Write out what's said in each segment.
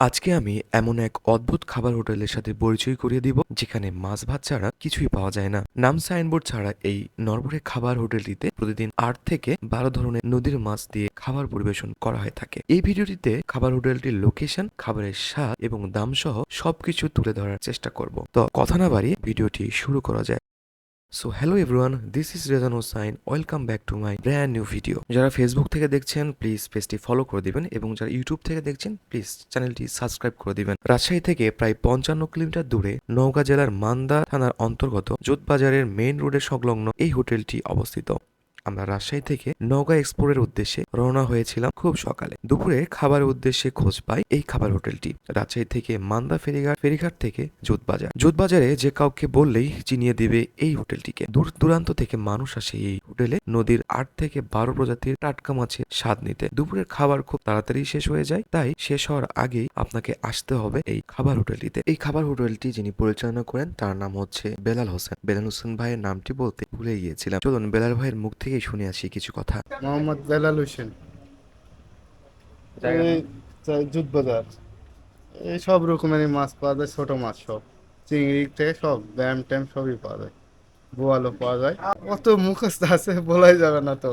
আজকে আমি এমন এক অদ্ভুত খাবার হোটেলের সাথে পরিচয় করিয়ে দিব, যেখানে মাছ ভাত ছাড়া কিছুই পাওয়া যায় না। নাম সাইনবোর্ড ছাড়া এই নরবরে খাবার হোটেলটিতে প্রতিদিন আট থেকে বারো ধরনের নদীর মাছ দিয়ে খাবার পরিবেশন করা হয়ে থাকে। এই ভিডিওটিতে খাবার হোটেলটির লোকেশন, খাবারের স্বাদ এবং দাম সহ সবকিছু তুলে ধরার চেষ্টা করব। তো কথা না বাড়িয়ে ভিডিওটি শুরু করা যায় so hello everyone this is Rezan Hossain welcome back to my brand new video যারা ফেসবুক থেকে দেখছেন প্লিজ পেজটি ফলো করে দিবেন এবং যারা ইউটিউব থেকে দেখছেন প্লিজ চ্যানেলটি সাবস্ক্রাইব করে দিবেন। রাজশাহী থেকে প্রায় পঞ্চান্ন কিলোমিটার দূরে নওগাঁ জেলার মান্দা থানার অন্তর্গত জোতবাজারের মেইন রোডের সংলগ্ন এই হোটেলটি অবস্থিত। আমরা রাজশাহী থেকে নওগাঁ এক্সপোর্টের উদ্দেশ্যে রওনা হয়েছিলাম খুব সকালে। দুপুরে খাবারের উদ্দেশ্যে খোঁজ পাই এই খাবার হোটেলটি। রাজশাহী থেকে মান্দা ফেরিঘাট ফেরিঘাট থেকে জোতবাজার। জোতবাজারে যে কাউকে বললেই চিনিয়ে দিবে এই হোটেলটিকে। দূর দূরান্ত থেকে মানুষ আসে এই হোটেলে। নদীর আট থেকে বারো প্রজাতির টাটকা মাছের স্বাদ নিতে। দুপুরের খাবার খুব তাড়াতাড়ি শেষ হয়ে যায়, তাই শেষ হওয়ার আগেই আপনাকে আসতে হবে এই খাবার হোটেলটিতে। এই খাবার হোটেলটি যিনি পরিচালনা করেন, তার নাম হচ্ছে বেলাল হোসেন। বেলাল হোসেন ভাইয়ের নামটি বলতে ভুলে গিয়েছিলাম। চলুন বেলাল ভাইয়ের মুখ থেকেই শুনে আসি কিছু কথা। মোহাম্মদ বেলাল হোসেন। বাজার এই সব রকমেরই মাছ পাওয়া যায় ছোট মাছ সব। চিংড়ি থেকে সব ব্যাম ট্যাম সবই পাওয়া যায়। বোয়ালও পাওয়া যায়। কত মুখস্থ আছে বলাই যাবে না তো।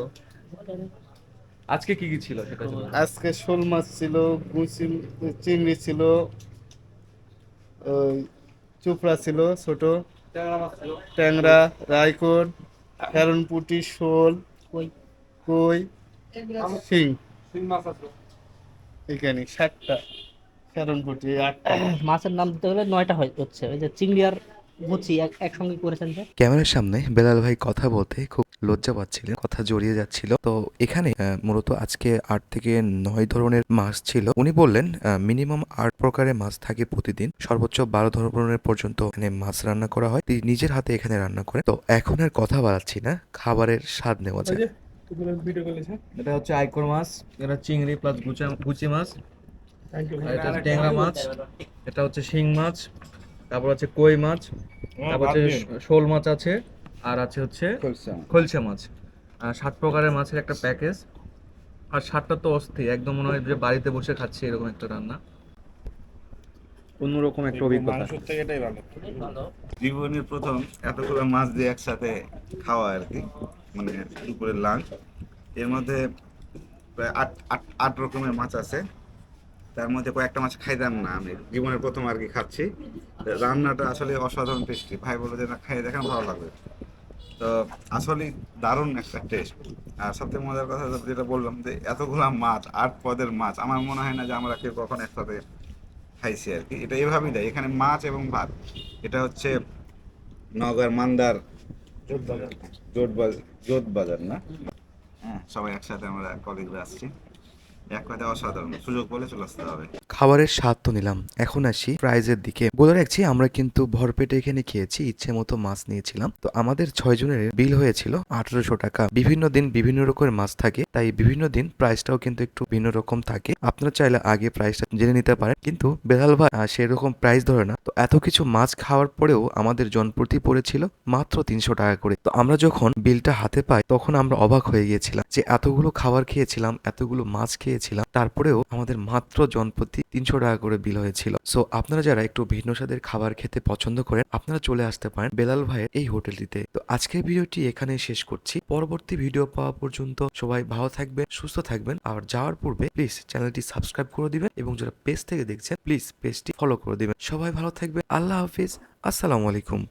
আজকে কি কি ছিল সেটা আজকে শোল মাছ ছিল গুচি চিংড়ি ছিল ওই চুপড়া ছিল ছোট। ট্যাংরা রায়কোট হেরনপুটি শোল কই? শিং। এখানে ষাটটা পুঁটি আটটা। মাছের নাম দিতে গেলে নয়টা হয় হচ্ছে। ওই যে চিংড়ি আর একসঙ্গে করেছেন ক্যামেরার সামনে বেলাল ভাই কথা বলতে খুব লজ্জা পাচ্ছিলেন কথা জড়িয়ে যাচ্ছিল। তো এখানে মূলত আজকে আট থেকে নয় ধরনের মাছ ছিল। উনি বললেন মিনিমাম আট প্রকারের মাছ থাকে প্রতিদিন। সর্বোচ্চ বারো ধরনের পর্যন্ত এখানে মাছ রান্না করা হয়। তিনি নিজের হাতে এখানে রান্না করে তো এখন আর কথা বাড়াচ্ছি না খাবারের স্বাদ নেওয়া যায় এটা হচ্ছে আইকর মাছ এটা চিংড়ি প্লাস গুচা গুচি মাছ এটা হচ্ছে ট্যাংরা মাছ এটা হচ্ছে শিং মাছ। তারপর হচ্ছে কই মাছ তারপর হচ্ছে শোল মাছ আছে আর আছে হচ্ছে খলসা মাছ। আর সাত প্রকারের মাছের একটা প্যাকেজ। আর সাতটা তো অস্থির একদম মনে হয় যে বাড়িতে বসে খাচ্ছি এরকম একটা রান্না। অন্যরকম একটা অভিজ্ঞতা। জীবনের প্রথম এতগুলো মাছ দিয়ে একসাথে খাওয়া আর কি মানে দুপুরের লাঞ্চ। এর মধ্যে প্রায় আট আট আট রকমের মাছ আছে। তার মধ্যে কয়েকটা মাছ খাইতাম না আমি। জীবনের প্রথম আর কি খাচ্ছি। রান্নাটা আসলে অসাধারণ টেস্টি ভাই বলে যে, না খাই দেখেন, ভালো লাগবে। তো আসলে দারুণ একটা টেস্ট আর সবথেকে মজার কথা যেটা বললাম যে, এতগুলা মাছ, আট পদের মাছ, আমার মনে হয় না যে আমরা কেউ কখন একসাথে খাইছি আর কি। এটা এভাবেই দেয়। এখানে মাছ এবং ভাত। এটা হচ্ছে নগর মান্দার জোট বাজার। জোট বাজার না? হ্যাঁ সবাই একসাথে আমরা কলেজে আসছি। এক দেওয়া অসাধারণ সুযোগ বলে চলে আসতে হবে। খাবারের স্বাদ তো নিলাম। এখন আসি প্রাইজের দিকে। বলে রাখছি, আমরা কিন্তু ভরপেটে এখানে খেয়েছি, ইচ্ছে মতো মাছ নিয়েছিলাম। তো আমাদের ছয় জনের বিল হয়েছিল আঠারোশো টাকা। বিভিন্ন দিন বিভিন্ন রকমের মাছ থাকে, তাই বিভিন্ন দিন প্রাইসটাও কিন্তু একটু ভিন্ন রকম থাকে। আপনারা চাইলে আগে প্রাইসটা জেনে নিতে পারেন। কিন্তু বেলাল ভাই সেরকম প্রাইস ধরে না। তো এত কিছু মাছ খাওয়ার পরেও আমাদের জনপ্রতি পড়েছিল মাত্র তিনশো টাকা করে। তো আমরা যখন বিলটা হাতে পাই, তখন আমরা অবাক হয়ে গিয়েছিলাম যে এতগুলো খাবার খেয়েছিলাম, এতগুলো মাছ খেয়েছিলাম। তারপরেও আমাদের মাত্র জনপ্রতি তিনশো টাকা করে বিল হয়েছিল। সো আপনারা যারা একটু ভিন্ন স্বাদের খাবার খেতে পছন্দ করেন, আপনারা চলে আসতে পারেন বেলাল ভাইয়ের এই হোটেলটিতে। তো আজকের ভিডিওটি এখানে শেষ করছি। পরবর্তী ভিডিও পাওয়া পর্যন্ত সবাই ভালো থাকবেন, সুস্থ থাকবেন। আর যাওয়ার পূর্বে প্লিজ চ্যানেলটি সাবস্ক্রাইব করে দিবেন এবং যারা পেজ থেকে দেখছেন প্লিজ পেজটি ফলো করে দিবেন। সবাই ভালো থাকবে আল্লাহ হাফিজ। আসসালামু আলাইকুম।